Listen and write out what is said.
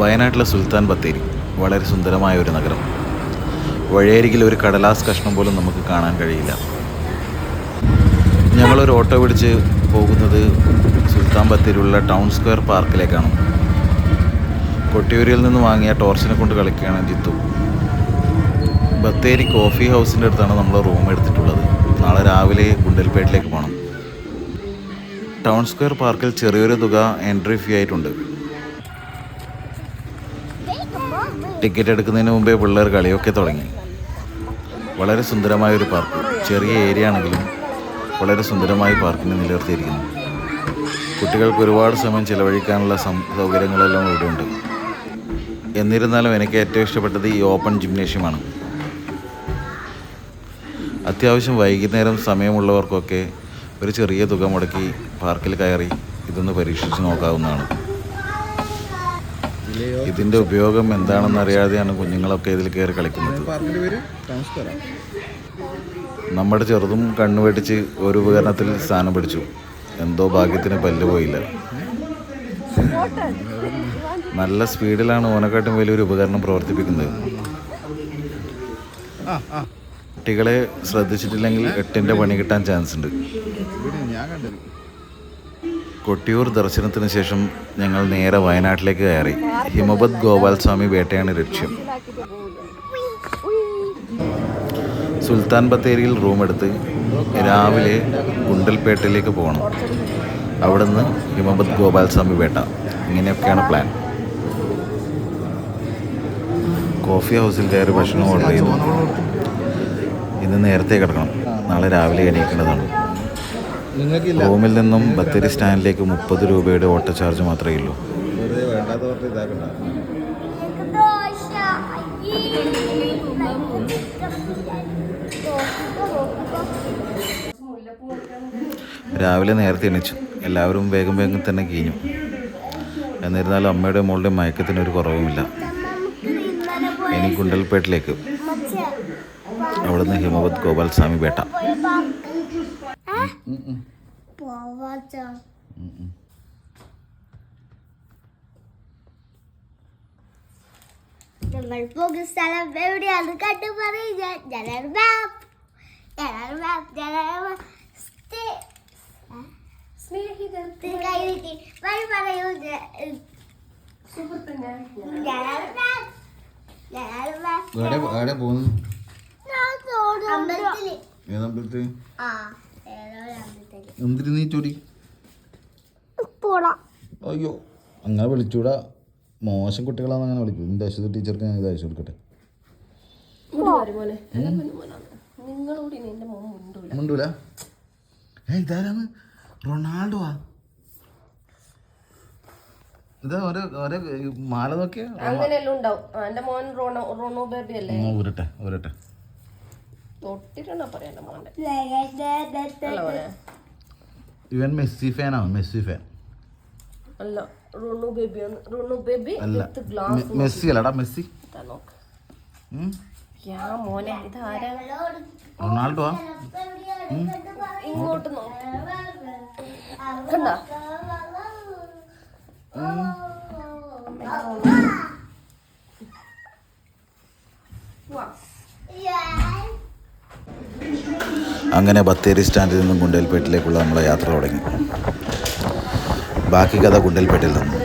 വയനാട്ടിലെ സുൽത്താൻ ബത്തേരി. വളരെ സുന്ദരമായ ഒരു നഗരം. വഴിയരികിൽ ഒരു കടലാസ് കഷ്ണം പോലും നമുക്ക് കാണാൻ കഴിയില്ല. ഞങ്ങളൊരു ഓട്ടോ പിടിച്ച് പോകുന്നത് സുൽത്താൻ ബത്തേരിയുള്ള ടൗൺ സ്ക്വയർ പാർക്കിലേക്കാണ്. കൊട്ടിയൂരിൽ നിന്ന് വാങ്ങിയ ടോർച്ചിനെ കൊണ്ട് കളിക്കുകയാണ് ജിത്തു. ബത്തേരി കോഫി ഹൗസിന്റെ അടുത്താണ് നമ്മൾ റൂം എടുത്തിട്ടുള്ളത്. നാളെ രാവിലെ ഗുണ്ടൽപേട്ടിലേക്ക് പോകണം ടൗൺ സ്ക്വയർ പാർക്കിൽ ചെറിയൊരു തുക എൻട്രി ഫീ ആയിട്ടുണ്ട്. ടിക്കറ്റ് എടുക്കുന്നതിന് മുമ്പേ പിള്ളേർ കളിയൊക്കെ തുടങ്ങി. വളരെ സുന്ദരമായ ഒരു പാർക്ക്. ചെറിയ ഏരിയ ആണെങ്കിലും വളരെ സുന്ദരമായ പാർക്കിനെ നിലനിർത്തിയിരിക്കുന്നു. കുട്ടികൾക്ക് ഒരുപാട് സമയം ചിലവഴിക്കാനുള്ള സൗകര്യങ്ങളെല്ലാം ഇവിടെയുണ്ട്. എന്നിരുന്നാലും എനിക്ക് ഏറ്റവും ഇഷ്ടപ്പെട്ടത് ഈ ഓപ്പൺ ജിംനേഷ്യമാണ്. അത്യാവശ്യം വൈകുന്നേരം സമയമുള്ളവർക്കൊക്കെ ഒരു ചെറിയ തുക മുടക്കി പാർക്കിൽ കയറി ഇതൊന്ന് പരീക്ഷിച്ച് നോക്കാവുന്നതാണ്. ഇതിന്റെ ഉപയോഗം എന്താണെന്ന് അറിയാതെയാണ് കുഞ്ഞുങ്ങളൊക്കെ ഇതിൽ കയറി കളിക്കുന്നത്. നമ്മുടെ ചെറുതും കണ്ണു വെട്ടിച്ച് ഒരു ഉപകരണത്തിൽ സ്ഥാനം പിടിച്ചു. എന്തോ ഭാഗ്യത്തിന് പല്ല് പോയില്ല. നല്ല സ്പീഡിലാണ് ഓനെക്കാട്ടും വലിയൊരു ഉപകരണം പ്രവർത്തിപ്പിക്കുന്നത്. കുട്ടികളെ ശ്രദ്ധിച്ചിട്ടില്ലെങ്കിൽ എട്ടിന്റെ പണി കിട്ടാൻ ചാൻസ് ഉണ്ട്. ഞാൻ കണ്ടത് കൊട്ടിയൂർ ദർശനത്തിന് ശേഷം ഞങ്ങൾ നേരെ വയനാട്ടിലേക്ക് കയറി. ഹിമബത് ഗോപാൽ സ്വാമി വേട്ടയാണ് ലക്ഷ്യം. സുൽത്താൻ ബത്തേരിയിൽ റൂം എടുത്ത് രാവിലെ ഗുണ്ടൽപേട്ടയിലേക്ക് പോകണം. അവിടുന്ന് ഹിമബത് ഗോപാൽ സ്വാമി വേട്ട. ഇങ്ങനെയൊക്കെയാണ് പ്ലാൻ കോഫി ഹൗസിൽ കയറി ഭക്ഷണം ഓർഡർ ചെയ്തു ഇന്ന് നേരത്തെ കിടക്കണം. നാളെ രാവിലെ എണീക്കേണ്ടതാണ്. റൂമിൽ നിന്നും ബത്തേരി സ്റ്റാൻഡിലേക്ക് മുപ്പത് രൂപയുടെ ഓട്ടോ ചാർജ് മാത്രമേ ഉള്ളൂ. രാവിലെ നേരത്തെ എണീച്ചു. എല്ലാവരും വേഗം വേഗം തന്നെ കീഞ്ഞു എന്നിരുന്നാലും അമ്മയുടെ മോളുടെ മയക്കത്തിന് ഒരു കുറവുമില്ല. ഇനി ഗുണ്ടൽപേട്ടിലേക്ക്. അവിടുന്ന് ഹിമവത് ഗോപാൽ സ്വാമി പേട്ട. പോവാച്ചാ. നമ്മൾ പോകുന്ന സ്ഥലം എവിടെയാണ് കണ്ടു പറയുക ജനൽ മാപ്പ് ജനൽ മാപ്പ് ജനൽ മാപ്പ് സ്നേഹിതർക്ക് വഴി പറയൂ. ജനൽ മാപ്പ് ജനൽ മാപ്പ് അമ്പലത്തിൽ ആ. എന്തിനു നീ ചൊടി അയ്യോ അങ്ങനെ വിളിച്ചൂടാ. മോശം കുട്ടികളാന്ന് അങ്ങനെ വിളിക്കും. എന്റെ അശ്വതി ടീച്ചർക്ക് ഞാൻ ഇത് അയച്ചു കൊടുക്കട്ടെ. മുണ്ടൂല. മുണ്ടൂല? ഏ ഇതാരാണ്? റൊണാൾഡോ ആ? ഇതാ ഒരു ഒരു മാല നോക്കിയാ? അങ്ങനെയെല്ലാം ഉണ്ടാവും. എന്റെ മോൻ റോണോ റോണോ ബേബി അല്ലേ? ആ, ഊരട്ടെ ഊരട്ടെ തൊട്ടിട്ടാണ് പറയാ മോനെ. ഇവൻ മെസ്സി ഫാനാണ് മെസ്സി ഫാൻ അല്ല റോണോ ബേബി റോണോ ബേബി അല്ല വിത്ത് ഗ്ലാസ് മെസ്സി അല്ലടാ മെസ്സി. മോനെ ഇതാരാ? റൊണാൾഡോ? ഇങ്ങോട്ട് നോക്ക്. കണ്ട? അങ്ങനെ ബത്തേരി സ്റ്റാൻഡിൽ നിന്നും ഗുണ്ടൽപേട്ടിലേക്കുള്ള നമ്മളെ യാത്ര തുടങ്ങി. ബാക്കി കഥ ഗുണ്ടൽപേട്ടിൽ നിന്നും.